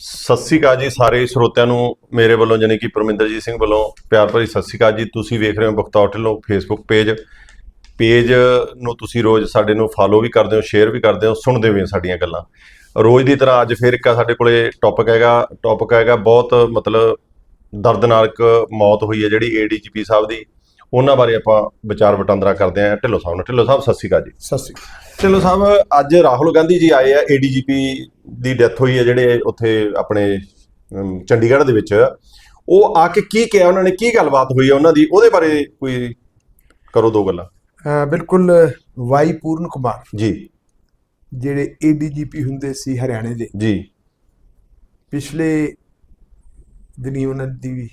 ਸਤਿ ਸ਼੍ਰੀ ਅਕਾਲ ਜੀ ਸਾਰੇ ਸਰੋਤਿਆਂ ਨੂੰ, ਮੇਰੇ ਵੱਲੋਂ ਜਾਣੀ ਕਿ ਪਰਮਿੰਦਰਜੀਤ ਸਿੰਘ ਵੱਲੋਂ ਪਿਆਰ ਭਰੀ ਸਤਿ ਸ਼੍ਰੀ ਅਕਾਲ ਜੀ। ਤੁਸੀਂ ਵੇਖ ਰਹੇ ਹੋ Bakhtaur Dhillon Facebook page page ਨੂੰ ਤੁਸੀਂ ਰੋਜ਼ ਸਾਡੇ ਨੂੰ ਫਾਲੋ ਵੀ ਕਰਦੇ ਹੋ ਸ਼ੇਅਰ ਵੀ ਕਰਦੇ ਹੋ, ਸੁਣਦੇ ਵੀ ਹੋ ਸਾਡੀਆਂ ਗੱਲਾਂ। ਰੋਜ਼ ਦੀ ਤਰ੍ਹਾਂ ਅੱਜ ਫੇਰ ਇੱਕ ਸਾਡੇ ਕੋਲੇ ਟੌਪਿਕ ਹੈਗਾ ਟੌਪਿਕ ਹੈਗਾ ਬਹੁਤ ਮਤਲਬ ਦਰਦਨਾਕ ਮੌਤ ਹੋਈ ਹੈ ਜਿਹੜੀ ਏਡੀਜੀਪੀ ਸਾਹਿਬ ਦੀ। ਉਹਨਾਂ ਬਾਰੇ ਆਪਾਂ ਵਿਚਾਰ ਵਟਾਂਦਰਾ ਕਰਦੇ ਹਾਂ। ਢਿੱਲੋਂ ਸਾਹਿਬ ਨਾਲ ਢਿੱਲੋਂ ਸਾਹਿਬ, ਸਤਿ ਸ਼੍ਰੀ ਅਕਾਲ ਜੀ। ਸਤਿ ਸ਼੍ਰੀ ਅਕਾਲ। ਚਲੋ ਸਾਹਿਬ ਅੱਜ ਰਾਹੁਲ ਗਾਂਧੀ ਜੀ ਆਏ ਆ ਏਡੀਜੀਪੀ ਦੀ ਡੈਥ ਹੋਈ ਹੈ ਜਿਹੜੇ ਉੱਥੇ ਆਪਣੇ ਚੰਡੀਗੜ੍ਹ ਦੇ ਵਿੱਚ। ਉਹ ਆ ਕੇ ਕੀ ਕਿਹਾ ਉਹਨਾਂ ਨੇ ਕੀ ਗੱਲਬਾਤ ਹੋਈ ਹੈ ਉਹਨਾਂ ਦੀ? ਉਹਦੇ ਬਾਰੇ ਕੋਈ ਕਰੋ ਦੋ ਗੱਲਾਂ। ਬਿਲਕੁਲ ਵਾਈ ਪੂਰਨ ਕੁਮਾਰ ਜੀ। ਜਿਹੜੇ ਏਡੀਜੀਪੀ ਹੁੰਦੇ ਸੀ ਹਰਿਆਣੇ ਦੇ। ਜੀ। ਪਿਛਲੇ ਦਿਨੀ ਉਹਨਾਂ ਦੀ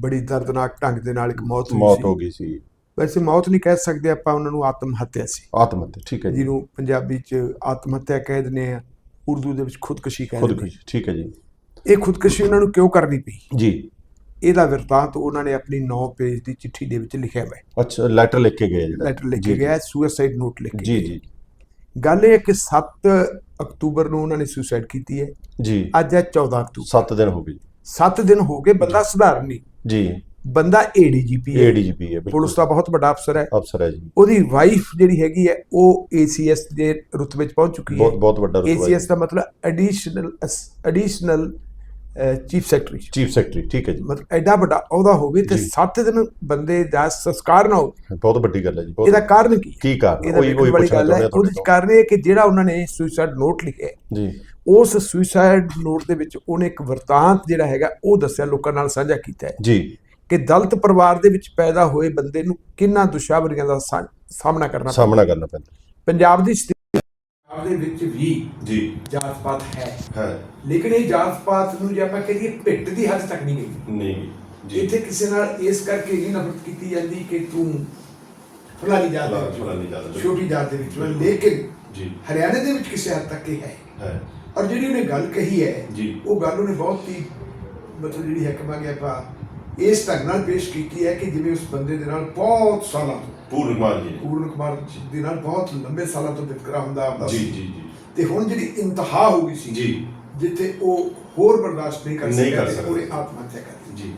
ਬੜੀ ਦਰਦਨਾਕ ਢੰਗ ਦੇ ਨਾਲ ਇੱਕ ਮੌਤ ਹੋਈ ਮੌਤ ਸੀ। ਹੋ ਗਈ ਸੀ। ਵੈਸੇ ਮੌਤ ਨਹੀਂ ਕਹਿ ਸਕਦੇ ਆਪਾਂ ਉਹਨਾਂ ਨੂੰ ਆਤਮ ਹੱਤਿਆ ਸੀ। ਆਤਮ ਹੱਤਿਆ ਠੀਕ ਹੈ ਜੀ। ਜਿਹਨੂੰ ਪੰਜਾਬੀ ਚ ਆਤਮ ਹੱਤਿਆ ਕਹਿ ਦਿੰਦੇ ਆ ਉਰਦੂ ਦੇ ਵਿੱਚ ਖੁਦਕੁਸ਼ੀ ਕਹਿ ਦਿੰਦੇ ਖੁਦਕੁਸ਼ੀ ਠੀਕ ਹੈ ਜੀ। ਇਹ ਖੁਦਕੁਸ਼ੀ ਉਹਨਾਂ ਨੂੰ ਕਿਉਂ ਕਰਨੀ ਪਈ? ਜੀ। ਇਹਦਾ ਵਿਰਤਾਂਤ ਉਹਨਾਂ ਨੇ ਆਪਣੀ 9 ਪੇਜ ਦੀ ਚਿੱਠੀ ਦੇ ਵਿੱਚ ਲਿਖਿਆ ਹੋਇਆ ਹੈ। ਅੱਛਾ ਲੈਟਰ ਲਿਖ ਕੇ ਗਏ ਜਿਹੜਾ। ਲੈਟਰ ਲਿਖ ਕੇ ਗਿਆ ਸੁਸਾਈਡ ਨੋਟ ਲਿਖ ਕੇ ਜੀ। ਜੀ। ਗੱਲ ਇਹ ਕਿ 7 ਅਕਤੂਬਰ ਨੂੰ ਉਹਨਾਂ ਨੇ ਸੁਸਾਈਡ ਕੀਤੀ ਹੈ। ਜੀ। ਅੱਜ ਹੈ 14 ਅਕਤੂਬਰ। 7 ਦਿਨ ਹੋ ਗਏ। 7 ਦਿਨ ਹੋ ਗਏ ਬੰਦਾ ਸਧਾਰਨ ਨਹੀਂ ਜੀ। ਬੰਦਾ ਏਡੀਜੀਪੀ ਹੈ। ਏਡੀਜੀਪੀ ਹੈ ਪੁਲਿਸ ਦਾ ਬਹੁਤ ਵੱਡਾ ਅਫਸਰ ਹੈ। ਅਫਸਰ ਹੈ ਜੀ। ਉਹਦੀ ਵਾਈਫ ਜਿਹੜੀ ਹੈਗੀ ਹੈ ਉਹ ਏਸੀਐਸ ਦੇ ਰੁਤਬੇ 'ਚ ਪਹੁੰਚ ਚੁੱਕੀ ਬਹੁਤ ਹੈ। ਬਹੁਤ ਵੱਡਾ ਰੁਤਬਾ ਏਸੀਐਸ ਦਾ ਮਤਲਬ additional additional chief secretary chief secretary ਠੀਕ ਹੈ ਜੀ। ਮਤਲਬ ਐਡਾ ਵੱਡਾ ਅਹੁਦਾ ਹੋਵੇ ਤੇ ਜੀ। 7 ਦਿਨ ਬੰਦੇ ਦਾ ਸੰਸਕਾਰ ਨਾ ਹੋਵੇ। ਬਹੁਤ ਵੱਡੀ ਗੱਲ ਹੈ ਜੀ ਬਹੁਤ ਇਹਦਾ ਕਾਰਨ ਕੀ? ਕੀ ਕਾਰਨ? ਉਹੀ ਉਹੀ ਪੁੱਛਣਾ ਗੱਲ ਹੈ। ਚਾਹੁੰਦੇ ਉਹਦੇ ਕਾਰਨ ਇਹ ਕਿ ਜਿਹੜਾ ਉਹਨਾਂ ਨੇ ਸੁਸਾਈਡ ਨੋਟ ਲਿਖਿਆ ਜੀ। ਉਸ ਸੁਸਾਈਡ ਨੋਟ ਦੇ ਵਿੱਚ ਉਹਨੇ ਇੱਕ ਵਰਤਾਂਤ ਜਿਹੜਾ ਹੈਗਾ ਉਹ ਦੱਸਿਆ ਲੋਕਾਂ ਨਾਲ ਸਾਂਝਾ ਕੀਤਾ ਹੈ। ਜੀ। ਕਿ ਦਲਿਤ ਪਰਿਵਾਰ ਦੇ ਵਿੱਚ ਪੈਦਾ ਹੋਏ ਬੰਦੇ ਨੂੰ ਕਿੰਨਾ ਦੁਸ਼ਾਵਰੀਆਂ ਦਾ ਸਾਹਮਣਾ ਕਰਨਾ ਪੈਂਦਾ। ਸਾਹਮਣਾ ਕਰਨਾ ਪੈਂਦਾ। ਪੰਜਾਬ ਦੀ ਸਥਿਤੀ ਪੰਜਾਬ ਦੇ ਵਿੱਚ ਵੀ ਜੀ। ਜਾਤ ਪਾਤ ਹੈ। ਹੈ। ਲੇਕਿਨ ਇਹ ਜਾਤ ਪਾਤ ਨੂੰ ਜੇ ਆਪਾਂ ਕਹੀਏ ਪਿੱਟ ਦੀ ਹੱਦ ਤੱਕ ਨਹੀਂ ਗਈ। ਨਹੀਂ ਇੱਥੇ ਕਿਸੇ ਨਾਲ ਇਸ ਕਰਕੇ ਨਹੀਂ ਨਫ਼ਰਤ ਕੀਤੀ ਜਾਂਦੀ ਕਿ ਤੂੰ ਫਲਾਨੀ ਜਾਤ ਦੇ ਫਲਾ- ਵਿੱਚ ਫਲਾਨੀ ਜਾਤ ਦੇ। ਛੋਟੀ ਜਾਤ ਦੇ ਵਿੱਚ। ਲੇਕਿਨ ਜੀ। ਹਰਿਆਣੇ ਦੇ ਵਿੱਚ ਕਿਸੇ ਹੱਦ ਤੱਕ ਇਹ ਹੈ। ਹੈ। ਔਰ ਜਿਹੜੀ ਉਹਨੇ ਗੱਲ ਕਹੀ ਹੈ ਜੀ। ਉਹ ਗੱਲ ਉਹਨੇ ਬਹੁਤ ਹੀ ਮਤਲਬ ਜਿਹੜੀ ਹੈ ਕਮਾਂਗੇ ਆਪਾਂ ਇਸ ਢੰਗ ਨਾਲ ਪੇਸ਼ ਕੀਤੀ ਹੈ ਕਿ ਜਿਵੇਂ ਉਸ ਬੰਦੇ ਦੇ ਨਾਲ ਬਹੁਤ ਸਾਲਾਂ ਤੋਂ ਪੂਰਨ ਕੁਮਾਰ ਜੀ ਪੂਰਨ ਕੁਮਾਰ ਦੇ ਨਾਲ ਬਹੁਤ ਲੰਬੇ ਸਾਲਾਂ ਤੋਂ ਵਿਤਕਰਾ ਹੁੰਦਾ ਆਉਂਦਾ ਜੀ ਜੀ ਜੀ। ਤੇ ਹੁਣ ਜਿਹੜੀ ਇੰਤਹਾ ਹੋ ਗਈ ਸੀ ਜੀ। ਜਿੱਥੇ ਉਹ ਹੋਰ ਬਰਦਾਸ਼ਤ ਨਹੀਂ ਕਰ ਸਕਿਆ ਤੇ। ਉਹਨੇ ਆਤਮ ਹੱਤਿਆ ਕਰ ਲਈ ਜੀ।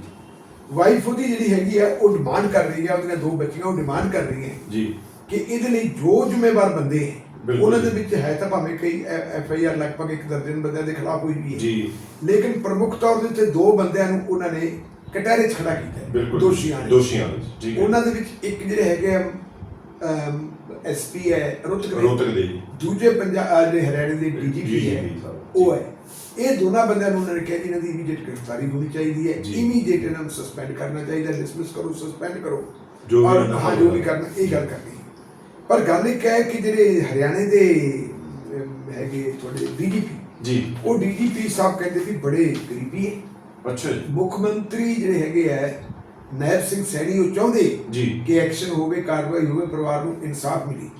ਵਾਈਫ ਉਹਦੀ ਜਿਹੜੀ ਹੈਗੀ ਹੈ ਉਹ ਡਿਮਾਂਡ ਕਰ ਰਹੀ ਹੈ ਉਹਦੀਆਂ ਦੋ ਬੱਚੀਆਂ ਉਹ ਡਿਮਾਂਡ ਕਰ ਰਹੀਆਂ। ਜੀ। ਕਿ ਇਹਦੇ ਲਈ ਜੋ ਜ਼ਿੰਮੇਵਾਰ ਬੰਦੇ ਹੈ ਉਹਨਾਂ ਦੇ ਜੀ। ਵਿੱਚ ਹੈ ਤਾਂ ਭਾਵੇਂ ਕਈ ਐਫ ਆਈ ਆਰ ਲਗਭਗ ਇੱਕ ਦਰਜਨ ਬੰਦਿਆਂ ਦੇ ਖਿਲਾਫ ਹੋਈ ਵੀ ਹੈ। ਜੀ। ਲੇਕਿਨ ਪ੍ਰਮੁੱਖ ਤੌਰ ਦੇ ਉੱਤੇ ਦੋ ਬੰਦਿਆਂ ਨੂੰ ਉਹਨਾਂ ਨੇ ਕਟਹਿਰੇ 'ਚ ਖੜਾ ਕੀਤਾ ਹੈ, ਬਿਲਕੁਲ। ਦੋਸ਼ੀਆਂ ਨੇ। ਦੋਸ਼ੀਆਂ ਨੇ ਜੀ ਉਹਨਾਂ ਦੇ ਵਿੱਚ ਇੱਕ ਜਿਹੜੇ ਹੈਗੇ ਐਸਪੀ ਹੈ ਰੋਤਕ ਦੇ ਰੋਤਕ ਦੇ ਦੂਜੇ ਪੰਜਾਬ ਦੇ ਹਰਿਆਣੇ ਦੇ ਡੀਜੀਪੀ ਹੈ। ਉਹ ਹੈ। ਇਹ ਦੋਨਾਂ ਬੰਦਿਆਂ ਨੂੰ ਉਹਨਾਂ ਨੇ ਕਿਹਾ ਜੀ ਇਹਨਾਂ ਦੀ ਇਮੀਡੀਏਟ ਗ੍ਰਿਫਤਾਰੀ ਹੋਣੀ ਚਾਹੀਦੀ ਹੈ। ਇਮੀਡੀਏਟ ਇਹਨਾਂ ਨੂੰ ਸਸਪੈਂਡ ਕਰਨਾ ਚਾਹੀਦਾ ਡਿਸਮਿਸ ਕਰੋ ਸਸਪੈਂਡ ਕਰੋ। ਜੋ ਵੀ ਹਾਂ ਜੋ ਵੀ ਕਰਨਾ ਇਹ ਗੱਲ ਕਰਨੀ ਹੈ। ਪਰ ਗੱਲ ਇਹ ਹੈ ਕਿ ਜਿਹੜੇ ਹਰਿਆਣੇ ਦੇ ਹੈਗੇ ਤੁਹਾਡੇ ਡੀਜੀਪੀ ਜੀ ਉਹ ਡੀਜੀਪੀ ਸਾਹਿਬ ਕਹਿੰਦੇ ਵੀ ਬੜੇ ਗਰੀਬੀ ਹੈ। ਅੱਛਾ ਜੀ। ਮੁੱਖ ਮੰਤਰੀ ਜਿਹੜੇ ਹੈਗੇ ਹੈ ਨੈਬ ਸਿੰਘ ਸੈਣੀ ਉਹ ਚਾਹੁੰਦੇ ਜੀ। ਕਿ ਐਕਸ਼ਨ ਹੋਵੇ ਕਾਰਵਾਈ ਹੋਵੇ ਪਰਿਵਾਰ ਨੂੰ ਇਨਸਾਫ ਮਿਲੇ।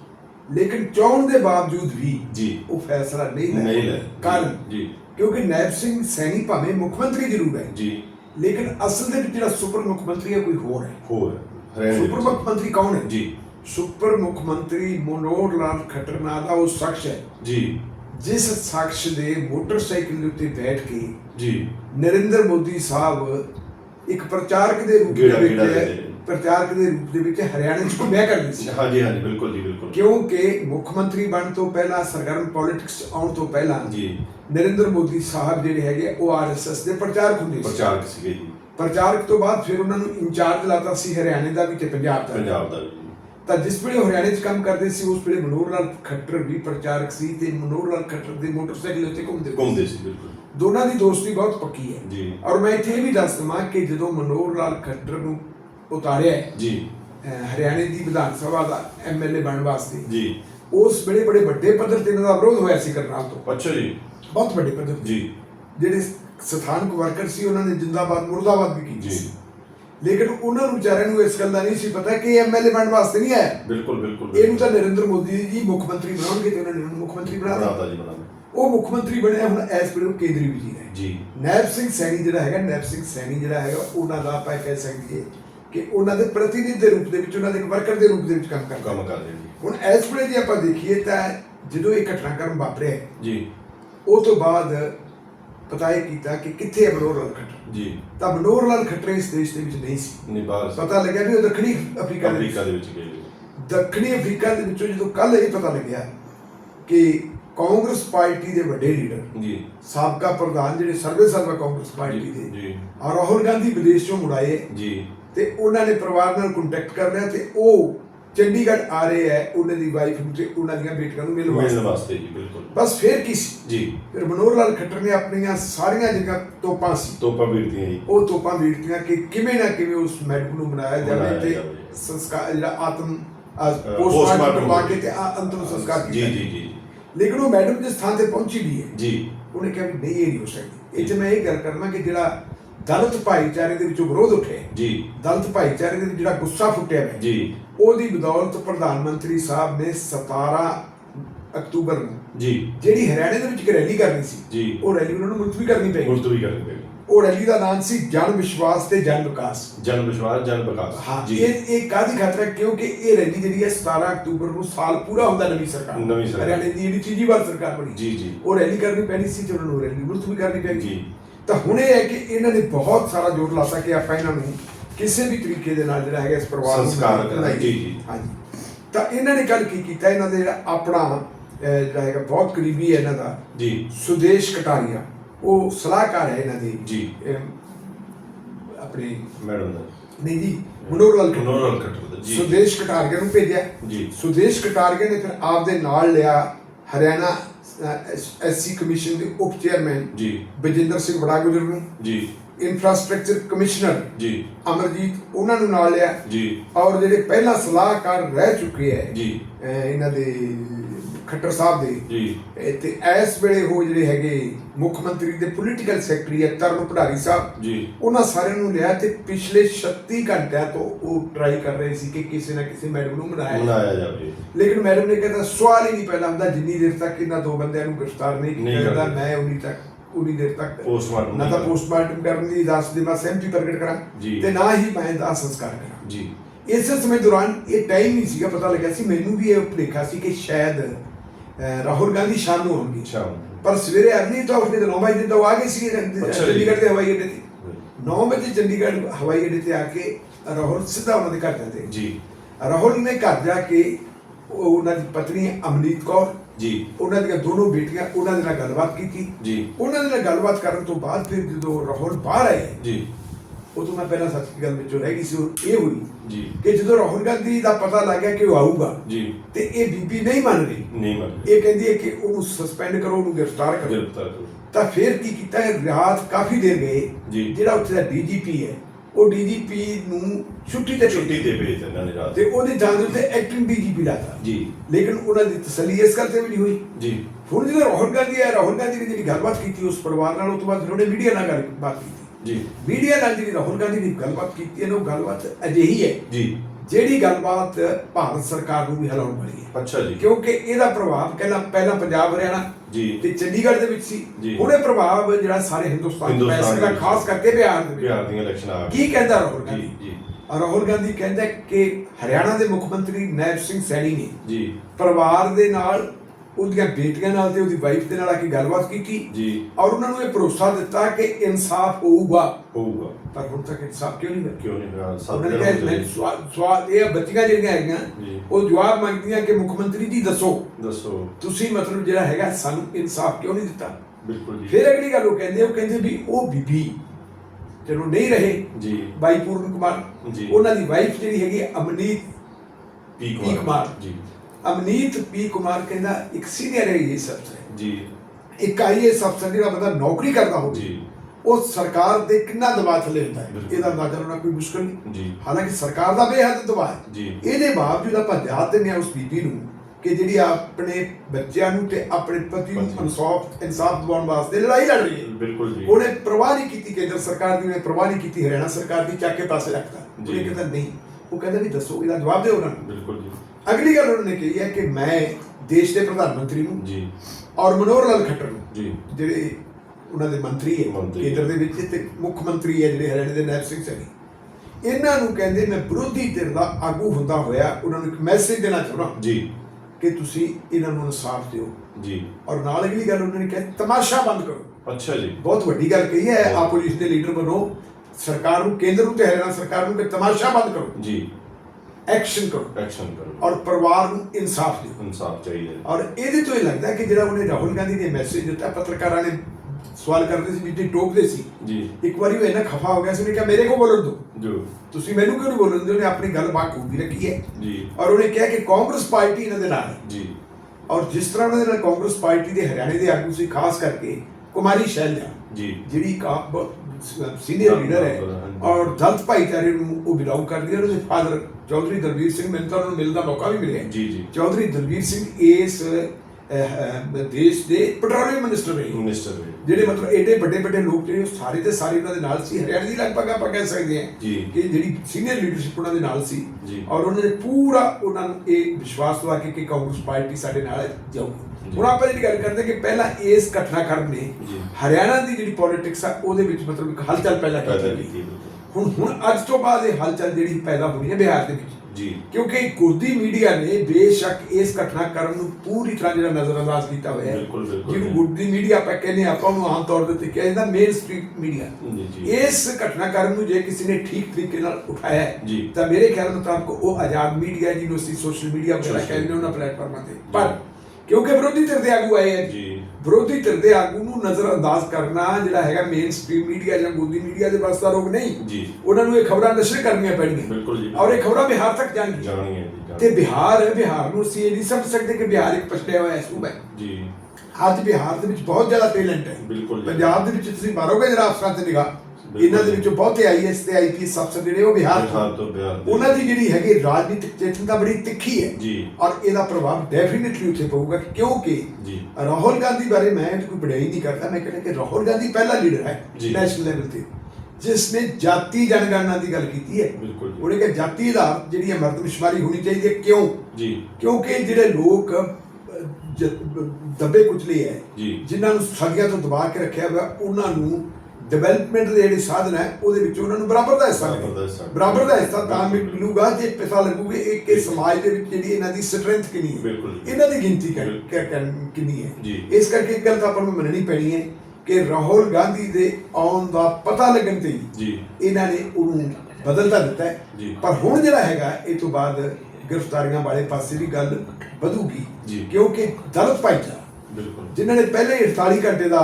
ਲੇਕਿਨ ਚਾਹੁਣ ਦੇ ਬਾਵਜੂਦ ਵੀ ਜੀ। ਉਹ ਫੈਸਲਾ ਨਹੀਂ ਲੈ ਨਹੀਂ ਲੈ ਕਾਰਨ? ਜੀ। ਕਿਉਂਕਿ ਨੈਬ ਸਿੰਘ ਸੈਣੀ ਭਾਵੇਂ ਮੁੱਖ ਮੰਤਰੀ ਜ਼ਰੂਰ ਹੈ। ਜੀ। ਲੇਕਿਨ ਅਸਲ ਦੇ ਵਿੱਚ ਜਿਹੜਾ ਸੁਪਰ ਮੁੱਖ ਮੰਤਰੀ ਹੈ ਕੋਈ ਹੋਰ ਹੈ। ਹੋਰ ਹਰਿਆਣੇ ਦੇ ਸੁਪਰ। ਮੁੱਖ ਮੰਤਰੀ ਕੌਣ ਹੈ? ਜੀ। ਸੁਪਰ ਮੁੱਖ ਮੰਤਰੀ ਮਨੋਹਰ ਲਾਲ ਖੱਟਰ ਨਾਂ ਦਾ ਉਹ ਸ਼ਖਸ ਹੈ। ਜੀ। ਜਿਸ ਸ਼ਖਸ ਦੇ ਮੋਟਰਸਾਈਕਲ ਦੇ ਉੱਤੇ ਬੈਠ ਕੇ ਜੀ ਨਰਿੰਦਰ ਮੋਦੀ ਸਾਹਿਬ ਇੱਕ ਪ੍ਰਚਾਰਕ ਦੇ ਰੂਪ ਦੇ ਵਿੱਚ। ਪ੍ਰਚਾਰਕ ਦੇ ਰੂਪ ਦੇ ਵਿੱਚ ਹਰਿਆਣਾ 'ਚ ਘੁੰਮਿਆ ਕਰਦੇ ਸੀ ਹਾਂਜੀ ਹਾਂਜੀ ਬਿਲਕੁਲ ਜੀ ਬਿਲਕੁਲ ਕਿਉਂਕਿ ਮੁੱਖ ਮੰਤਰੀ ਬਣਨ ਤੋਂ ਪਹਿਲਾਂ ਸਰਗਰਮ ਪੋਲਿਟਿਕਸ ਆਉਣ ਤੋਂ ਪਹਿਲਾਂ ਜੀ ਨਰਿੰਦਰ ਮੋਦੀ ਸਾਹਿਬ ਜਿਹੜੇ ਹੈਗੇ ਉਹ ਆਰਐਸਐਸ ਦੇ ਪ੍ਰਚਾਰਕ ਹੁੰਦੇ ਸੀ ਪ੍ਰਚਾਰਕ ਸੀਗੇ ਜੀ ਪ੍ਰਚਾਰਕ ਤੋਂ ਬਾਅਦ ਫਿਰ ਉਹਨਾਂ ਨੂੰ ਇੰਚਾਰਜ ਲਾਤਾ ਸੀ ਹਰਿਆਣੇ ਦਾ ਵੀ ਤੇ ਪੰਜਾਬ ਦਾ। ਪੰਜਾਬ ਦਾ ਵੀ। ਤਾਂ ਜਿਸ ਵੇਲੇ ਹਰਿਆਣੇ 'ਚ ਕੰਮ ਕਰਦੇ ਸੀ ਉਸ ਵੇਲੇ ਮਨੋਹਰ ਲਾਲ ਖੱਟਰ ਵੀ ਪ੍ਰਚਾਰਕ ਸੀ ਤੇ ਮਨੋਹਰ ਲਾਲ ਖੱਟਰ ਦੇ ਮੋਟਰਸਾਈਕਲ ਉੱਤੇ ਘੁੰਮਦੇ। ਘੁੰਮਦੇ ਸੀ ਬਿਲਕੁਲ। ਦੋਨਾਂ ਦੀ ਦੋਸਤੀ ਬਹੁਤ ਪੱਕੀ ਹੈ। ਜੀ। ਔਰ ਮੈਂ ਇੱਥੇ ਵੀ ਦੱਸ ਦਵਾਂ ਕਿ ਜਦੋਂ ਮਨੋਹਰ ਲਾਲ ਖੱਟਰ ਨੂੰ ਉਤਾਰਿਆ ਜੀ। ਹਰਿਆਣੇ ਦੀ ਵਿਧਾਨ ਸਭਾ ਦਾ ਐਮਐਲਏ ਬਣਨ ਵਾਸਤੇ ਜੀ। ਉਸ ਵੇਲੇ ਬੜੇ ਵੱਡੇ ਪੱਧਰ ਤੇ ਇਹਨਾਂ ਦਾ ਵਿਰੋਧ ਹੋਇਆ ਸੀ ਕਰਨਾਲ ਤੋਂ। ਅੱਛਾ ਜੀ। ਬਹੁਤ ਵੱਡੇ ਪੱਧਰ ਜੀ। ਜਿਹੜੇ ਸਥਾਨਕ ਵਰਕਰ ਸੀ ਉਹਨਾਂ ਨੇ ਜਿੰਦਾਬਾਦ ਮੁਰਦਾਬਾਦ ਵੀ ਕੀਤੀ ਜੀ। ਸੀ। ਲੇਕਿਨ ਉਹਨਾਂ ਨੂੰ ਵਿਚਾਰਿਆਂ ਨੂੰ ਇਸ ਗੱਲ ਦਾ ਨਹੀਂ ਸੀ ਪਤਾ ਕਿ ਐਮਐਲਏ ਬਣਨ ਵਾਸਤੇ ਨਹੀਂ ਆਇਆ। ਬਿਲਕੁਲ ਬਿਲਕੁਲ ਇਹਨੂੰ ਤਾਂ ਨਰਿੰਦਰ ਮੋਦੀ ਜੀ ਮੁੱਖ ਮੰਤਰੀ ਬਣਾਉਣਗੇ ਤੇ ਉਹਨਾਂ ਨੇ ਉਹਨੂੰ ਮੁੱਖ ਮੰਤਰੀ ਬਣਾ ਦਿੱਤਾ। ਜੀ ਬਣਾਤਾ। ਉਹ ਮੁੱਖ ਮੰਤਰੀ ਬਣਿਆ ਹੁਣ ਐਸ ਵੇਲੇ ਕੇਂਦਰੀ ਵਜ਼ੀਰ ਹੈ ਜੀ। ਨੈਬ ਸਿੰਘ ਸੈਣੀ ਜਿਹੜਾ ਹੈਗਾ ਨੈਬ ਸਿੰਘ ਸੈਣੀ ਜਿਹੜਾ ਹੈਗਾ ਉਹਨਾਂ ਦਾ ਆਪਾਂ ਕਹਿ ਸਕੀਏ ਕਿ ਉਹਨਾਂ ਦੇ ਪ੍ਰਤੀਨਿਧ ਦੇ ਰੂਪ ਦੇ ਵਿੱਚ ਉਹਨਾਂ ਦੇ ਇੱਕ ਵਰਕਰ ਦੇ ਰੂਪ ਦੇ ਵਿੱਚ ਕੰਮ ਕਰਦਾ ਕੰਮ ਕਰਦੇ ਹੁਣ ਇਸ ਵੇਲੇ ਜੇ ਆਪਾਂ ਦੇਖੀਏ ਤਾਂ ਜਦੋਂ ਇਹ ਘਟਨਾਕ੍ਰਮ ਵਾਪਰਿਆ ਜੀ। ਉਹ ਤੋਂ ਬਾਅਦ ਪਤਾ ਇਹ ਕੀਤਾ ਕਿ ਕਿੱਥੇ ਹੈ ਮਨੋਹਰ ਲਾਲ ਖੱਟਰ। ਜੀ। ਤਾਂ ਮਨੋਹਰ ਲਾਲ ਖੱਟਰ ਇਸ ਦੇਸ਼ ਦੇ ਵਿੱਚ ਨਹੀਂ ਸੀ। ਨਹੀਂ ਬਾਹਰ ਪਤਾ ਲੱਗਿਆ ਵੀ ਉਹ ਦੱਖਣੀ ਅਫਰੀਕਾ ਦੇ ਵਿੱਚ ਅਮਰੀਕਾ ਦੇ ਵਿੱਚ ਗਏ ਦੱਖਣੀ ਅਫਰੀਕਾ ਦੇ ਵਿੱਚੋਂ ਜਦੋਂ ਕੱਲ ਇਹ ਪਤਾ ਲੱਗਿਆ ਕਿ ਕਾਂਗਰਸ ਪਾਰਟੀ ਦੇ ਵੱਡੇ ਲੀਡਰ ਜੀ। ਸਾਬਕਾ ਪ੍ਰਧਾਨ ਜਿਹੜੇ ਸਰਵੇ ਸਰਵਾ ਕਾਂਗਰਸ ਪਾਰਟੀ ਦੇ ਜੀ। ਔਰ ਰਾਹੁਲ ਗਾਂਧੀ ਵਿਦੇਸ਼ ਚੋਂ ਮੁੜਾਏ ਜੀ। ਤੇ ਉਹਨਾਂ ਨੇ ਪਰਿਵਾਰ ਨਾਲ ਕੰਟੈਕਟ ਕਰ ਲਿਆ ਤੇ ਉਹ ਚੰਡੀਗੜ੍ਹ ਆ ਰਹੇ ਹੈ ਉਹਨਾਂ ਦੀ ਵਾਈਫ ਨੂੰ ਤੇ ਉਹਨਾਂ ਦੀਆਂ ਬੇਟੀਆਂ ਨੂੰ ਮਿਲਣ ਮਿਲਣ ਵਾਸਤੇ। ਵਾਸਤੇ ਜੀ ਬਿਲਕੁਲ। ਬਸ ਫੇਰ ਕੀ ਸੀ? ਜੀ। ਫਿਰ ਮਨੋਹਰ ਲਾਲ ਖੱਟਰ ਨੇ ਆਪਣੀਆਂ ਸਾਰੀਆਂ ਜਗ੍ਹਾ ਤੋਪਾਂ ਸੀ ਤੋਪਾ ਵੀਰਦੀਆਂ ਜੀ। ਉਹ ਤੋਪਾਂ ਵੀੜਤੀਆਂ ਕਿ ਕਿਵੇਂ ਨਾ ਕਿਵੇਂ ਉਸ ਮੈਡਮ ਨੂੰ ਬਣਾਇਆ ਜਾਵੇ ਤੇ। ਸੰਸਕਾਰ ਜਿਹੜਾ ਆਤਮ ਪੋਸਟਮਾਰਟਮ ਕਰਵਾ ਕੇ ਤੇ ਆ- ਅੰਤਮ ਸੰਸਕਾਰ ਜੀ ਕੀਤਾ ਜੀ ਜੀ ਲੇਕਿਨ ਉਹ ਮੈਡਮ ਜਿਸ ਥਾਂ ਤੇ ਪਹੁੰਚੀ ਵੀ ਹੈ ਜੀ। ਉਹਨੇ ਕਿਹਾ ਵੀ ਨਹੀਂ ਇਹ ਨਹੀਂ ਹੋ ਸਕਦੀ। ਇਹ ਮੈਂ ਇਹ ਗੱਲ ਕਰਨਾ ਕਿ ਜਿਹੜਾ ਦਲਿਤ ਭਾਈਚਾਰੇ ਦੇ ਵਿੱਚੋਂ ਵਿਰੋਧ ਉੱਠਿਆ ਜੀ। ਦਲਿਤ ਭਾਈਚਾਰੇ ਦੇ ਵਿੱਚ ਜਿਹੜਾ ਗੁੱਸਾ ਫੁੱਟਿਆ ਹੈ ਜੀ। ਉਹਦੀ ਬਦੌਲਤ ਪ੍ਰਧਾਨ ਮੰਤਰੀ ਸਾਹਿਬ ਨੇ 17 ਅਕਤੂਬਰ ਨੂੰ ਜੀ। ਜਿਹੜੀ ਹਰਿਆਣੇ ਦੇ ਵਿੱਚ ਇੱਕ ਰੈਲੀ ਕਰਨੀ ਸੀ ਜੀ। ਉਹ ਰੈਲੀ ਉਹਨਾਂ ਨੂੰ ਮੁਲਤਵੀ ਕਰਨੀ ਪਈ। ਗੁਰਤਵੀ ਕਰਨੀ ਪਈ। ਉਹ ਰੈਲੀ ਦਾ ਨਾਮ ਸੀ ਜਨ ਵਿਸ਼ਵਾਸ ਤੇ ਜਨ ਵਿਕਾਸ। ਜਨ ਵਿਸ਼ਵਾਸ ਜਨ ਵਿਕਾਸ। ਹਾਂ ਜੀ। ਇਹ ਇਹ ਕਾਦੀ ਖਾਤਰ ਹੈ? ਕਿਉਂਕਿ ਇਹ ਰੈਲੀ ਜਿਹੜੀ ਹੈ 17 ਅਕਤੂਬਰ ਨੂੰ ਸਾਲ ਪੂਰਾ ਹੁੰਦਾ ਨਵੀਂ ਸਰਕਾਰ। ਨਵੀਂ ਸਰਕਾਰ। ਹਰਿਆਣੇ ਦੀ ਜਿਹੜੀ ਤੀਜੀ ਵਾਰ ਸਰਕਾਰ ਬਣੀ। ਜੀ ਜੀ। ਉਹ ਰੈਲੀ ਕਰਨੀ ਪੈਣੀ ਸੀ ਤੇ ਉਹਨਾਂ ਨੂੰ ਰੈਲੀ ਮੁਲਤਵੀ ਕਰਨੀ ਪੈ ਗਈ ਜੀ। ਤਾਂ ਹੁਣ ਇਹ ਹੈ ਕਿ ਇਹਨਾਂ ਨੇ ਬਹੁਤ ਸਾਰਾ ਜ਼ੋਰ ਲਾਤਾ ਕਿ ਆਪਾਂ ਇਹਨਾਂ ਨੂੰ ਕਿਸੇ ਵੀ ਤਰੀਕੇ ਦੇ ਨਾਲ ਜਿਹੜਾ ਹੈਗਾ ਇਸ ਪਰਿਵਾਰ ਨੂੰ ਸੰਸਕਾਰ ਬਣਾਈਏ। ਜੀ, ਜੀ। ਹਾਂਜੀ ਤਾਂ ਇਹਨਾਂ ਨੇ ਕੱਲ ਕੀ ਕੀਤਾ ਇਹਨਾਂ ਦਾ ਜਿਹੜਾ ਆਪਣਾ ਜਿਹੜਾ ਹੈਗਾ ਬਹੁਤ ਕਰੀਬੀ ਹੈ ਇਹਨਾਂ ਦਾ ਜੀ ਸੁਦੇਸ਼ ਕਟਾਰੀਆ ਉਹ ਸਲਾਹਕਾਰ ਹੈ ਇਹਨਾਂ ਦੇ ਜੀ। ਆਪਣੇ ਮੈਡਮ ਦਾ ਨਹੀਂ ਜੀ ਲਾਲ ਖੱਟਰ ਦਾ, ਜੀ। ਸੁਦੇਸ਼ ਕਟਾਰੀਆ ਨੂੰ ਭੇਜਿਆ ਜੀ। ਸੁਦੇਸ਼ ਕਟਾਰੀਆ ਨੇ ਫਿਰ ਆਪਦੇ ਨਾਲ ਲਿਆ ਹਰਿਆਣਾ ਐਸਸੀ ਕਮਿਸ਼ਨ ਦੇ ਉਪ ਚੇਅਰਮੈਨ ਜੀ। ਬਜਿੰਦਰ ਸਿੰਘ ਬੜਾਗੁਜਰ ਨੂੰ ਜੀ। ਇਨਫਰਾਸਟ੍ਰਕਚਰ ਕਮਿਸ਼ਨਰ ਜੀ। ਅਮਰਜੀਤ ਉਹਨਾਂ ਨੂੰ ਨਾਲ ਲਿਆ। ਜੀ। ਔਰ ਜਿਹੜੇ ਪਹਿਲਾਂ ਸਲਾਹਕਾਰ ਰਹਿ ਚੁੱਕੇ ਹੈ ਜੀ। ਇਹਨਾਂ ਦੇ ਖੱਟਰ ਸਾਹਿਬ ਦੇ ਜੀ ਤੇ ਇਸ ਵੇਲੇ ਉਹ ਜਿਹੜੇ ਹੈਗੇ ਮੁੱਖ ਮੰਤਰੀ ਦੇ ਪੋਲੀਟੀਕਲ ਸੈਕਟਰੀ ਹੈ ਤਰਨ ਭਟਾਰੀ ਸਾਹਿਬ ਜੀ ਉਹਨਾਂ ਸਾਰਿਆਂ ਨੂੰ ਲਿਆ ਤੇ ਪਿਛਲੇ 36 ਘੰਟਿਆਂ ਤੋਂ ਉਹ ਟਰਾਈ ਕਰ ਰਹੇ ਸੀ ਕਿ ਕਿਸੇ ਨਾ ਕਿਸੇ ਮੈਡਮ ਨੂੰ ਬਣਾਇਆ ਜਾਵੇ। ਲੇਕਿਨ ਮੈਡਮ ਨੇ ਕਹਿੰਦਾ ਸਵਾਲ ਹੀ ਨਹੀਂ ਪੈਦਾ ਹੁੰਦਾ ਜਿੰਨੀ ਦੇਰ ਤੱਕ ਇਹਨਾਂ ਦੋ ਬੰਦਿਆਂ ਨੂੰ ਗ੍ਰਿਫਤਾਰ ਨਹੀਂ ਕੀਤਾ। ਮੈਂ ਉਨੀ ਤੱਕ ਉਨੀ ਦੇਰ ਤੱਕ Postmortem ਨਾ ਤਾਂ। ਪੋਸਟਮਾਰਟਮ ਕਰਨ ਦੀ ਇਜਾਜ਼ਤ ਦੇ ਮੈਂ ਸਹਿਮਤੀ ਪ੍ਰਗਟ ਕਰਾਂ। ਤੇ ਨਾ ਹੀ ਮੈਂ ਦਾ ਸੰਸਕਾਰ ਕਰਾਂ ਜੀ ਇਸੇ ਸਮੇਂ ਦੌਰਾਨ ਇਹ ਟਾਈਮ ਨਹੀਂ ਸੀਗਾ ਪਤਾ ਲੱਗਿਆ ਸੀ ਮੈਨੂੰ ਵੀ ਇਹ ਭੁਲੇਖਾ ਸੀ ਕਿ ਸ਼ਾਇਦ ਅਹ, ਰਾਹੁਲ ਗਾਂਧੀ ਸ਼ਾਮ ਨੂੰ ਆਉਣਗੇ ਸ਼ਾਮ ਪਰ ਸਵੇਰੇ ਅਰਲੀ ਤਾਂ ਉੱਠਦੇ 9 ਵਜੇ ਤੋਂ ਆ ਗਏ ਸੀ ਅੱਛਾ ਜੀ। ਚੰਡੀਗੜ੍ਹ ਦੇ ਹਵਾਈ ਅੱਡੇ ਤੇ। 9 ਵਜੇ ਚੰਡੀਗੜ੍ਹ ਹਵਾਈ ਅੱਡੇ ਤੇ ਆ ਕੇ ਰਾਹੁਲ ਸਿੱਧਾ ਉਹਨਾਂ ਦੇ ਘਰ ਜਾਂਦੇ ਜੀ। ਰਾਹੁਲ ਨੇ ਘਰ ਜਾ ਕੇ ਉਹ ਉਹਨਾਂ ਦੀ ਪਤਨੀ ਅਮਨੀਤ ਕੌਰ ਜੀ। ਉਹਨਾਂ ਦੀਆਂ ਦੋਨੋਂ ਬੇਟੀਆਂ ਉਹਨਾਂ ਦੇ ਨਾਲ ਗੱਲਬਾਤ ਕੀਤੀ। ਜੀ। ਉਹਨਾਂ ਦੇ ਨਾਲ ਗੱਲਬਾਤ ਕਰਨ ਤੋਂ ਬਾਅਦ ਫਿਰ ਜਦੋਂ ਰਾਹੁਲ ਬਾਹਰ ਆਏ ਜੀ। ਉਦੋਂ ਮੈਂ ਪਹਿਲਾਂ ਸੱਚ ਦੀ ਗੱਲ ਵਿੱਚੋਂ ਰਹਿ ਗਈ ਸੀ ਉਹ ਇਹ ਹੋਈ। ਜੀ। ਕਿ ਜਦੋਂ ਰਾਹੁਲ ਗਾਂਧੀ ਦਾ ਪਤਾ ਲੱਗਿਆ ਕਿ ਉਹ ਆਊਗਾ ਜੀ। ਤੇ ਇਹ ਬੀਬੀ ਨਹੀਂ ਮੰਨ ਰਹੀ। ਨਹੀਂ ਮੰਨ ਇਹ ਕਹਿੰਦੀ ਹੈ ਕਿ ਉਹਨੂੰ ਸਸਪੈਂਡ ਕਰੋ ਉਹਨੂੰ ਗ੍ਰਿਫਤਾਰ ਕਰੋ। ਗ੍ਰਿਫਤਾਰ ਕਰੋ। ਤਾਂ ਫਿਰ ਕੀ ਕੀਤਾ ਹੈ? ਰਾਤ ਕਾਫੀ ਦੇਰ ਗਏ। ਜੀ। ਜਿਹੜਾ ਉੱਥੇ ਦਾ ਡੀਜੀਪੀ ਹੈ ਉਹ ਡੀਜੀਪੀ ਨੂੰ ਛੁੱਟੀ ਤੇ ਛੁੱਟੀ। ਤੇ ਭੇਜ ਇਹਨਾਂ ਨੇ ਰਾਤ। ਤੇ ਉਹਦੇ ਜਾਂ ਦੇ ਉੱਤੇ ਐਕਟਿੰਗ ਡੀਜੀਪੀ ਲਾਤਾ ਜੀ। ਲੇਕਿਨ ਉਹਨਾਂ ਦੀ ਤਸੱਲੀ ਇਸ ਕਰਕੇ ਵੀ ਨਹੀਂ ਹੋਈ। ਜੀ। ਹੁਣ ਜਦੋਂ ਰਾਹੁਲ ਗਾਂਧੀ ਆਇਆ ਰਾਹੁਲ ਗਾਂਧੀ ਨੇ ਜਿਹੜੀ ਗੱਲਬਾਤ ਕੀਤੀ ਉਸ ਪਰਿਵਾਰ ਨਾਲ ਉਹ ਤੋਂ ਬਾਅਦ ਉਹਨੇ ਮੀਡੀਆ ਨਾਲ ਗੱਲਬਾਤ ਕੀਤੀ। ਜੀ। ਮੀਡੀਆ ਨਾਲ ਜਿਹੜੀ ਰਾਹੁਲ ਗਾਂਧੀ ਨੇ ਗੱਲਬਾਤ ਕੀਤੀ ਉਹ ਗੱਲਬਾਤ ਅਜਿਹੀ ਹੈ ਜੀ। ਜਿਹੜੀ ਗੱਲਬਾਤ ਭਾਰਤ ਸਰਕਾਰ ਨੂੰ ਵੀ ਹਿਲਾਉਣ ਵਾਲੀ ਹੈ। ਅੱਛਾ ਜੀ। ਕਿਉਂਕਿ ਇਹਦਾ ਪ੍ਰਭਾਵ ਪਹਿਲਾਂ ਪਹਿਲਾਂ ਪੰਜਾਬ ਹਰਿਆਣਾ ਜੀ। ਤੇ ਚੰਡੀਗੜ੍ਹ ਦੇ ਵਿੱਚ ਸੀ। ਹੁਣ ਇਹ ਪ੍ਰਭਾਵ ਜਿਹੜਾ ਸਾਰੇ ਹਿੰਦੁਸਤਾਨ 'ਚ ਪੈ ਸਕਦਾ। ਖਾਸ ਕਰਕੇ ਬਿਹਾਰ ਦੇ ਬਿਹਾਰ ਦੀਆਂ ਇਲੈਕਸ਼ਨ ਆ ਕੀ ਕਹਿੰਦਾ ਰਾਹੁਲ ਗਾਂਧੀ? ਜੀ। ਰਾਹੁਲ ਗਾਂਧੀ ਕਹਿੰਦਾ ਕਿ ਹਰਿਆਣਾ ਦੇ ਮੁੱਖ ਮੰਤਰੀ ਨੈਬ ਸਿੰਘ ਸੈਣੀ ਨੇ ਜੀ। ਪਰਿਵਾਰ ਦੇ ਨਾਲ ਉਹਦੀਆਂ ਬੇਟੀਆਂ ਨਾਲ ਤੇ ਉਹਦੀ ਵਾਈਫ ਦੇ ਨਾਲ ਆ ਕੇ ਗੱਲਬਾਤ ਕੀਤੀ ਜੀ। ਔਰ ਉਹਨਾਂ ਨੂੰ ਇਹ ਭਰੋਸਾ ਦਿੱਤਾ ਕਿ ਇਨਸਾਫ ਹੋਊਗਾ। ਹੋਊਗਾ। ਪਰ ਹੁਣ ਤੱਕ ਇਨਸਾਫ ਕਿਉਂ ਨਹੀਂ ਹੋਇਆ? ਕਿਉਂ ਨਹੀਂ ਹੋਇਆ? ਸਭ ਨੇ ਕਿਹਾ ਸਵਾਲ ਇਹ ਬੱਚੀਆਂ ਜਿਹੜੀਆਂ ਹੈਗੀਆਂ। ਉਹ ਜਵਾਬ ਮੰਗਦੀਆਂ ਕਿ ਮੁੱਖ ਮੰਤਰੀ ਜੀ ਦੱਸੋ। ਦੱਸੋ। ਤੁਸੀਂ ਮਤਲਬ ਜਿਹੜਾ ਹੈਗਾ ਸਾਨੂੰ ਇਨਸਾਫ ਕਿਉਂ ਨਹੀਂ ਦਿੱਤਾ? ਬਿਲਕੁਲ ਜੀ। ਫਿਰ ਅਗਲੀ ਗੱਲ ਉਹ ਕਹਿੰਦੇ ਉਹ ਕਹਿੰਦੇ ਵੀ ਉਹ ਬੀਬੀ ਚਲੋ ਨਹੀਂ ਰਹੇ ਜੀ। ਬਾਈ ਪੂਰਨ ਕੁਮਾਰ ਜੀ। ਉਹਨਾਂ ਦੀ ਵਾਈਫ ਜਿਹੜੀ ਹੈਗੀ ਅਮਨੀਤ ਪੀ ਪੀ ਕੁਮਾਰ। ਜੀ। ਅਮਨੀਤ ਪੀ ਕੁਮਾਰ ਕਹਿੰਦਾ ਇੱਕ ਸੀਨੀਅਰ ਹੈ ਇਹ ਅਫਸਰ ਜੀ। ਇੱਕ ਆਈਏਐਸ ਅਫਸਰ ਜਿਹੜਾ ਬੰਦਾ ਨੌਕਰੀ ਕਰਦਾ ਹੋਵੇ। ਜੀ। ਉਹ ਸਰਕਾਰ ਦੇ ਕਿੰਨਾ ਦਬਾਅ ਥੱਲੇ ਹੁੰਦਾ ਹੈ। ਇਹਦਾ ਅੰਦਾਜ਼ਾ ਲਾਉਣਾ ਕੋਈ ਮੁਸ਼ਕਲ ਨਹੀਂ। ਜੀ। ਹਾਲਾਂਕਿ ਸਰਕਾਰ ਦਾ ਬੇਹੱਦ ਦਬਾਅ ਹੈ। ਜੀ। ਇਹਦੇ ਬਾਵਜੂਦ ਆਪਾਂ ਯਾਦ ਦਿੰਦੇ ਹਾਂ ਉਸ ਬੀਬੀ ਨੂੰ ਕਿ ਜਿਹੜੀ ਆਪਣੇ ਬੱਚਿਆਂ ਨੂੰ ਤੇ ਆਪਣੇ ਪਤੀ ਨੂੰ। ਇਨਸਾਫ ਇਨਸਾਫ ਦਿਵਾਉਣ ਵਾਸਤੇ ਲੜਾਈ ਲੜ ਰਹੀ ਹੈ। ਬਿਲਕੁਲ ਜੀ। ਉਹਨੇ ਪ੍ਰਵਾਹ ਨਹੀਂ ਕੀਤੀ ਕੇਂਦਰ ਸਰਕਾਰ ਦੀ ਉਹਨੇ ਪ੍ਰਵਾਹ ਨਹੀਂ ਕੀਤੀ ਹਰਿਆਣਾ ਸਰਕਾਰ ਦੀ ਚੱਕ ਕੇ ਪਾਸੇ ਰੱਖਤਾ। ਜੀ। ਉਹਨੇ ਕਹਿੰਦਾ ਨਹੀਂ। ਉਹ ਕਹਿੰਦਾ ਵੀ ਦੱਸੋ ਇਹਦਾ ਜਵਾਬ ਦਿਓ ਉਹਨਾਂ ਨੂੰ। ਬਿਲਕੁਲ ਜੀ। ਅਗਲੀ ਗੱਲ ਉਹਨਾਂ ਨੇ ਕਹੀ ਹੈ ਕਿ ਮੈਂ ਦੇਸ਼ ਦੇ ਪ੍ਰਧਾਨ ਮੰਤਰੀ ਨੂੰ ਜੀ। ਔਰ ਮਨੋਹਰ ਲਾਲ ਖੱਟਰ ਨੂੰ ਜੀ। ਜਿਹੜੇ ਉਹਨਾਂ ਦੇ ਮੰਤਰੀ ਹੈ। ਕੇਂਦਰ ਦੇ ਵਿੱਚ ਤੇ ਮੁੱਖ ਮੰਤਰੀ ਹੈ ਜਿਹੜੇ ਹਰਿਆਣੇ ਦੇ ਨੈਬ ਸਿੰਘ ਸੈਣੀ। ਇਹਨਾਂ ਨੂੰ ਕਹਿੰਦੇ ਮੈਂ ਵਿਰੋਧੀ ਧਿਰ ਦਾ ਆਗੂ ਹੁੰਦਾ ਹੋਇਆ ਉਹਨਾਂ ਨੂੰ ਇੱਕ ਮੈਸੇਜ ਦੇਣਾ ਚਾਹੁੰਦਾ ਜੀ। ਕਿ ਤੁਸੀਂ ਇਹਨਾਂ ਨੂੰ ਇਨਸਾਫ ਦਿਓ। ਜੀ। ਔਰ ਨਾਲ ਅਗਲੀ ਗੱਲ ਉਹਨਾਂ ਨੇ ਕਿਹਾ ਤਮਾਸ਼ਾ ਬੰਦ ਕਰੋ। ਅੱਛਾ ਜੀ। ਬਹੁਤ ਵੱਡੀ ਗੱਲ ਕਹੀ ਹੈ। ਆਪੋਜੀਸ਼ਨ ਦੇ ਲੀਡਰ ਵੱਲੋਂ ਸਰਕਾਰ ਨੂੰ ਕੇਂਦਰ ਨੂੰ ਤੇ ਹਰਿਆਣਾ ਸਰਕਾਰ ਨੂੰ ਕਿ ਤਮਾਸ਼ਾ ਬੰਦ ਕਰੋ। ਜੀ। ਐਕਸ਼ਨ ਕਰੋ। ਐਕਸ਼ਨ ਕਰੋ। ਔਰ ਪਰਿਵਾਰ ਨੂੰ ਇਨਸਾਫ ਦਿਓ। ਇਨਸਾਫ ਚਾਹੀਦਾ। ਔਰ ਇਹਦੇ ਤੋਂ ਇਹ ਲੱਗਦਾ ਕਿ ਜਿਹੜਾ ਉਹਨੇ ਰਾਹੁਲ ਗਾਂਧੀ ਨੇ ਮੈਸੇਜ ਦਿੱਤਾ ਪੱਤਰਕਾਰਾਂ ਨੇ ਸਵਾਲ ਕਰਦੇ ਸੀ ਵੀ ਟੋਕਦੇ ਸੀ। ਜੀ। ਇੱਕ ਵਾਰੀ ਉਹ ਇੰਨਾ ਖਫਾ ਹੋ ਗਿਆ ਸੀ ਉਹਨੇ ਕਿਹਾ ਮੇਰੇ ਕੋ ਬੋਲਣ ਦਿਓ। ਜੋ। ਤੁਸੀਂ ਮੈਨੂੰ ਕਿਉਂ ਨਹੀਂ ਬੋਲਣ ਦਿੰਦੇ ਉਹਨੇ ਆਪਣੀ ਗੱਲ ਬਾਤ ਖੂਬੀ ਰੱਖੀ ਹੈ। ਜੀ। ਔਰ ਉਹਨੇ ਕਿਹਾ ਕਿ ਕਾਂਗਰਸ ਪਾਰਟੀ ਇਹਨਾਂ ਦੇ ਨਾਲ ਹੈ। ਜੀ। ਔਰ ਜਿਸ ਤਰ੍ਹਾਂ ਉਹਨਾਂ ਦੇ ਨਾਲ ਕਾਂਗਰਸ ਪਾਰਟੀ ਦੇ ਹਰਿਆਣੇ ਦੇ ਆਗੂ ਸੀ ਖਾਸ ਕਰਕੇ ਕੁਮਾਰੀ ਸ਼ੈਲਜਾ ਜੀ। ਜਿਹੜੀ ਸੀਨੀਅਰ ਲੀਡਰ ਹੈ। ਔਰ ਦਲਤ ਭਾਈਚਾਰੇ ਨੂੰ ਉਹ ਬਿਲੋਂਗ ਕਰਦੀ ਹੈ ਉਹਦੇ ਫਾਦਰ ਚੌਧਰੀ ਦਲਬੀਰ ਸਿੰਘ ਮੈਨੂੰ ਤਾਂ ਉਹਨਾਂ ਮਿਲਣ ਦਾ ਮੌਕਾ ਵੀ ਮਿਲਿਆ। ਜੀ ਜੀ। ਚੌਧਰੀ ਦਲਬੀਰ ਸਿੰਘ ਇਸ ਦੇਸ਼ ਦੇ ਪੈਟਰੋਲੀਅਮ ਮਿਨਿਸਟਰ ਰਹੇ। ਮਿਨਿਸਟਰ ਵੀ ਜਿਹੜੇ ਮਤਲਬ ਏਡੇ ਵੱਡੇ ਵੱਡੇ ਲੋਕ ਜਿਹੜੇ ਸਾਰੇ ਦੇ ਸਾਰੇ ਉਹਨਾਂ ਦੇ ਨਾਲ ਸੀ ਹਰਿਆਣਾ ਦੀ ਲਗਭਗ ਆਪਾਂ ਕਹਿ ਸਕਦੇ ਹਾਂ। ਕਿ ਜਿਹੜੀ ਸੀਨੀਅਰ ਲੀਡਰਸ਼ਿਪ ਉਹਨਾਂ ਦੇ ਨਾਲ ਸੀ। ਔਰ ਉਹਨਾਂ ਨੇ ਪੂਰਾ ਉਹਨਾਂ ਨੂੰ ਇਹ ਵਿਸ਼ਵਾਸ ਦਵਾ ਕੇ ਕਿ ਕਾਂਗਰਸ ਪਾਰਟੀ ਸਾਡੇ ਨਾਲ ਜਾਊਗੀ। ਹੁਣ ਆਪਾਂ ਜਿਹੜੀ ਗੱਲ ਕਰਦੇ ਕਿ ਪਹਿਲਾਂ ਇਸ ਘਟਨਾਕ੍ਰਮ ਨੇ। ਹਰਿਆਣਾ ਦੀ ਜਿਹੜੀ ਪੋਲਿਟਿਕਸ ਆ ਉਹਦੇ ਵਿੱਚ ਮਤਲਬ ਇੱਕ ਹਲਚਲ ਪੈਦਾ ਕੀਤੀ। ਹੁਣ ਹੁਣ ਅੱਜ ਤੋਂ ਬਾਅਦ ਇਹ ਹਲਚਲ ਜਿਹੜੀ ਪੈਦਾ ਹੋਣੀ ਹੈ ਬਿਹਾਰ ਦੇ ਵਿੱਚ ਜੀ ਕਿਉਂਕਿ ਗੋਦੀ ਮੀਡੀਆ ਨੇ ਬੇਸ਼ੱਕ ਇਸ ਘਟਨਾਕ੍ਰਮ ਨੂੰ ਪੂਰੀ ਤਰ੍ਹਾਂ ਜਿਹੜਾ ਨਜ਼ਰਅੰਦਾਜ਼ ਕੀਤਾ ਹੋਇਆ ਹੈ ਬਿਲਕੁਲ, ਬਿਲਕੁਲ। ਜਿਹਨੂੰ ਗੋਦੀ ਮੀਡੀਆ ਆਪਾਂ ਕਹਿੰਦੇ ਆਪਾਂ ਉਹਨੂੰ ਆਮ ਤੌਰ ਉੱਤੇ ਕਿਹਾ ਜਾਂਦਾ ਮੇਨ ਸਟ੍ਰੀਮ ਮੀਡੀਆ ਜੀ, ਜੀ। ਇਸ ਘਟਨਾਕ੍ਰਮ ਨੂੰ ਜੇ ਕਿਸੇ ਨੇ ਠੀਕ ਤਰੀਕੇ ਨਾਲ ਉਠਾਇਆ। ਤਾਂ ਮੇਰੇ ਖਿਆਲ ਮੁਤਾਬਕ ਉਹ ਆਜ਼ਾਦ ਮੀਡੀਆ ਜਿਹਨੂੰ ਅਸੀਂ ਸੋਸ਼ਲ ਮੀਡੀਆ ਵਗੈਰਾ Social ਕਹਿੰਦੇ ਉਹਨਾਂ ਪਲੇਟਫਾਰਮਾਂ ਤੇ ਪਰ ਕਿਉਂਕਿ ਵਿਰੋਧੀ ਧਿਰ ਦੇ ਆਗੂ ਆਏ ਹੈ ਜੀ। ਵਿਰੋਧੀ ਧਿਰ ਦੇ ਆਗੂ ਨੂੰ ਨਜ਼ਰਅੰਦਾਜ਼ ਕਰਨਾ ਜਿਹੜਾ ਹੈਗਾ ਮੇਨ ਸਟ੍ਰੀਮ ਮੀਡੀਆ ਜਾਂ ਗੋਦੀ ਮੀਡੀਆ ਦੇ ਵਾਸਤਾ ਰੋਗ ਨਹੀਂ ਜੀ। ਉਹਨਾਂ ਨੂੰ ਇਹ ਖਬਰਾਂ ਨਸ਼ਰ ਕਰਨੀਆਂ ਪੈਣਗੀਆਂ ਬਿਲਕੁਲ ਜੀ। ਔਰ ਇਹ ਖਬਰਾਂ ਬਿਹਾਰ ਤੱਕ ਜਾਣਗੀਆਂ ਜਾਣੀਏ ਜੀ ਤੇ। ਬਿਹਾਰ ਬਿਹਾਰ ਨੂੰ ਅਸੀਂ ਇਹ ਨਹੀਂ ਸਮਝ ਸਕਦੇ ਕਿ ਬਿਹਾਰ ਇੱਕ ਪਛੜਿਆ ਹੋਇਆ ਸੂਬਾ ਹੈ ਜੀ ਅੱਜ ਬਿਹਾਰ ਦੇ ਵਿੱਚ ਬਹੁਤ ਜ਼ਿਆਦਾ ਟੈਲੈਂਟ ਹੈ ਬਿਲਕੁਲ। ਪੰਜਾਬ ਦੇ ਵਿੱਚ ਤੁਸੀਂ ਮਾਰੋਗੇ ਜਰਾ ਅਫਸਰਾਂ ਤੇ ਨਿਗਾਹ ਇਹਨਾਂ ਦੇ। ਵਿੱਚੋਂ ਬਹੁਤੇ ਆਈਐਸ ਤੇ ਆਈਪੀਐਸ ਅਫਸਰ ਜਿਹੜੇ ਉਹ ਬਿਹਾਰ ਤੋਂ ਦੇ। ਉਹਨਾਂ ਦੀ ਜਿਹੜੀ ਹੈਗੀ ਰਾਜਨੀਤਿਕ ਚੇਤਨਤਾ ਬੜੀ ਤਿੱਖੀ ਹੈ ਜੀ। ਔਰ ਇਹਦਾ ਪ੍ਰਭਾਵ ਡੈਫੀਨਿਟਲੀ ਉੱਥੇ ਪਊਗਾ ਕਿਉਂਕਿ ਜੀ। ਰਾਹੁਲ ਗਾਂਧੀ ਬਾਰੇ ਮੈਂ ਕੋਈ ਬੜਾਈ ਨਹੀਂ ਕਰਦਾ ਮੈਂ ਕਹਿੰਦਾ ਕਿ ਰਾਹੁਲ ਗਾਂਧੀ ਪਹਿਲਾ ਲੀਡਰ ਹੈ। ਨੈਸ਼ਨਲ ਲੈਵਲ ਤੇ ਜਿਸ ਨੇ ਜਾਤੀ ਜਨਗਣਨਾ ਦੀ ਗੱਲ ਕੀਤੀ ਹੈ। ਉਹਨੇ ਕਿਹਾ ਜਾਤੀ ਆਧਾਰ ਜਿਹੜੀ ਮਰਦਮਸ਼ੁਮਾਰੀ ਹੋਣੀ ਚਾਹੀਦੀ ਹੈ ਕਿਉਂ ਜੀ ਕਿਉਂਕਿ ਜਿਹੜੇ ਲੋਕ ਦੱਬੇ ਕੁਚਲੇ ਹੈ। ਜਿਨ੍ਹਾਂ ਨੂੰ ਸਦੀਆਂ ਤੋਂ ਦਬਾ ਕੇ ਰੱਖਿਆ ਹੋਇਆ ਉਹਨਾਂ ਨੂੰ ਡਿਵੈਲਪਮੈਂਟ ਦੇ ਜਿਹੜੇ ਸਾਧਨ ਹੈ ਉਹਦੇ ਵਿੱਚ ਉਹਨਾਂ ਨੂੰ ਬਰਾਬਰ ਦਾ ਹਿੱਸਾ ਬਰਾਬਰ ਦਾ ਮਿਲੇ ਹਿੱਸਾ। ਬਰਾਬਰ ਦਾ ਹਿੱਸਾ ਤਾਂ। ਮਿਲੂਗਾ ਜੇ ਪਤਾ ਲੱਗੂਗਾ ਇਹ ਕਿ ਸਮਾਜ ਦੇ ਵਿੱਚ ਜਿਹੜੀ ਇਹਨਾਂ ਦੀ ਸਟਰੈਂਥ ਕਿੰਨੀ ਹੈ। ਇਹਨਾਂ ਦੀ ਗਿਣਤੀ ਕਿੰਨੀ ਹੈ। ਇਸ ਕਰਕੇ ਇੱਕ ਗੱਲ ਤਾਂ ਆਪਾਂ ਨੂੰ ਮੰਨਣੀ ਪੈਣੀ ਹੈ ਕਿ ਰਾਹੁਲ ਗਾਂਧੀ ਦੇ ਆਉਣ ਦਾ ਪਤਾ ਲੱਗਣ ਤੇ ਜੀ ਇਹਨਾਂ ਨੇ ਉਹਨੂੰ ਬਦਲ ਤਾਂ ਦਿੱਤਾ। ਪਰ ਹੁਣ ਜਿਹੜਾ ਹੈਗਾ ਇਹ ਤੋਂ ਬਾਅਦ ਗ੍ਰਿਫਤਾਰੀਆਂ ਵਾਲੇ ਪਾਸੇ ਵੀ ਗੱਲ ਵਧੂਗੀ ਜੀ। ਕਿਉਂਕਿ ਦਲਿਤ ਭਾਈਚਾਰਾ ਬਿਲਕੁਲ ਜਿਨ੍ਹਾਂ ਨੇ ਪਹਿਲੇ 48 ਘੰਟੇ ਦਾ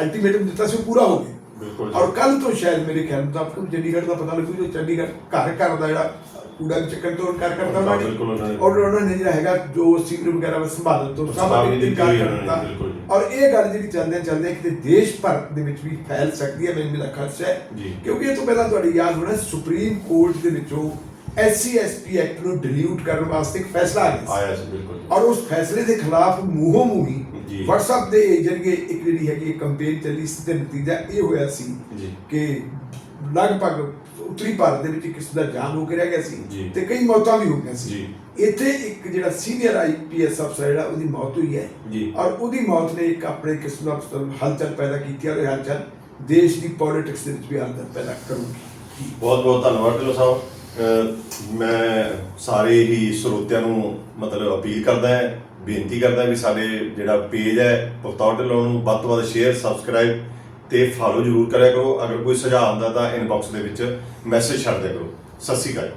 ਅਲਟੀਮੇਟਮ ਦਿੱਤਾ ਸੀ ਉਹ ਪੂਰਾ ਹੋ ਗਿਆ ਬਿਲਕੁਲ ਜੀ। ਔਰ ਕੱਲ ਤੋਂ ਸ਼ਾਇਦ ਮੇਰੇ ਖਿਆਲ ਮੁਤਾਬਕ ਚੰਡੀਗੜ੍ਹ ਦਾ ਪਤਾ ਲੱਗੂ ਜੋ ਚੰਡੀਗੜ੍ਹ ਘਰ ਘਰ ਦਾ ਜਿਹੜਾ ਕੂੜਾ ਚੱਕਣ ਤੋਂ ਇਨਕਾਰ ਕਰਤਾ ਉਹਨਾਂ ਬਿਲਕੁਲ ਉਹਨਾਂ ਨੇ ਨੇ। ਔਰ ਉਹਨਾਂ ਨੇ ਜਿਹੜਾ ਹੈਗਾ ਜੋ ਸੀਵਰ ਵਗੈਰਾ ਸੰਭਾਲਣ ਤੋਂ ਸਭ ਸੰਭਾਲ ਨਹੀਂ ਇਨਕਾਰ ਦਿੱਤੀ ਉਹਨਾਂ ਨੇ, ਕਰਤਾ ਬਿਲਕੁਲ ਜੀ। ਔਰ ਇਹ ਗੱਲ ਜਿਹੜੀ ਚੱਲਦੇ ਚੱਲਦੇ ਕਿਤੇ ਦੇਸ਼ ਭਰ ਦੇ ਵਿੱਚ ਵੀ ਫੈਲ ਸਕਦੀ ਹੈ ਮੈਨੂੰ ਮੇਰਾ ਖਦਸ਼ਾ ਹੈ ਜੀ। ਕਿਉਂਕਿ ਇਹ ਤੋਂ ਪਹਿਲਾਂ ਤੁਹਾਡੀ ਯਾਦ ਹੋਣਾ ਸੁਪਰੀਮ ਕੋਰਟ ਦੇ ਵਿੱਚੋਂ ਐਸਸੀ ਐਸਟੀ ਐਕਟ ਨੂੰ ਡਿਲੀਟ ਕਰਨ ਵਾਸਤੇ ਇੱਕ ਫੈਸਲਾ ਆ ਗਿਆ ਸੀ ਆਇਆ ਸੀ ਬਿਲਕੁਲ। ਔਰ ਉਸ ਫੈਸਲੇ ਦੇ ਖਿਲਾਫ ਮੂੰਹੋਂ ਮੂੰਹੀ। WhatsApp ਦੇ ਜਰੀਏ ਇੱਕ ਜਿਹੜੀ ਹੈਗੀ ਕੰਪੇਨ ਚੱਲੀ ਸੀ ਤੇ ਨਤੀਜਾ ਇਹ ਹੋਇਆ ਸੀ। ਕਿ ਲਗਭਗ ਉੱਤਰੀ ਭਾਰਤ ਦੇ ਵਿੱਚ ਕਿਸੇ ਦਾ ਜਾਨ ਹੋ ਕੇ ਰਹਿ ਗਿਆ। ਸੀ ਤੇ ਕਈ ਮੌਤਾਂ ਵੀ ਹੋ ਗਈਆਂ ਸੀ। ਇੱਥੇ ਇੱਕ ਜਿਹੜਾ ਸੀਨੀਅਰ ਆਈਪੀਐਸ ਅਫਸਰ ਜਿਹੜਾ ਉਹਦੀ ਮੌਤ ਹੋਈ ਹੈ। ਔਰ ਉਹਦੀ ਮੌਤ ਨੇ ਇੱਕ ਆਪਣੇ ਕਿਸਮ ਦਾ ਹਲਚਲ ਪੈਦਾ ਕੀਤੀ ਔਰ ਹਲਚਲ ਦੇਸ਼ ਦੀ ਪੋਲਿਟਿਕਸ ਦੇ ਵਿੱਚ ਵੀ ਹਲਚਲ ਪੈਦਾ ਕਰੂਗੀ ਬਹੁਤ ਬਹੁਤ ਧੰਨਵਾਦ ਢਿੱਲੋਂ ਸਾਹਿਬ ਮੈਂ ਸਾਰੇ ਹੀ ਸਰੋਤਿਆਂ ਨੂੰ ਮਤਲਬ ਅਪੀਲ ਕਰਦਾ ਹਾਂ, ਬੇਨਤੀ ਕਰਦਾ ਵੀ ਸਾਡੇ ਜਿਹੜਾ ਪੇਜ ਹੈ ਪੁਖਤੌਰ ਢਿੱਲੋਂ ਨੂੰ ਵੱਧ ਤੋਂ ਵੱਧ ਸ਼ੇਅਰ ਸਬਸਕ੍ਰਾਈਬ ਤੇ ਫਾਲੋ ਜ਼ਰੂਰ ਕਰਿਆ ਕਰੋ। ਅਗਰ ਕੋਈ ਸੁਝਾਅ ਆਉਂਦਾ ਤਾਂ ਇਨਬਾਕਸ ਦੇ ਵਿੱਚ ਮੈਸੇਜ ਛੱਡ ਦਿਆ ਕਰੋ। ਸਤਿ ਸ਼੍ਰੀ ਅਕਾਲ।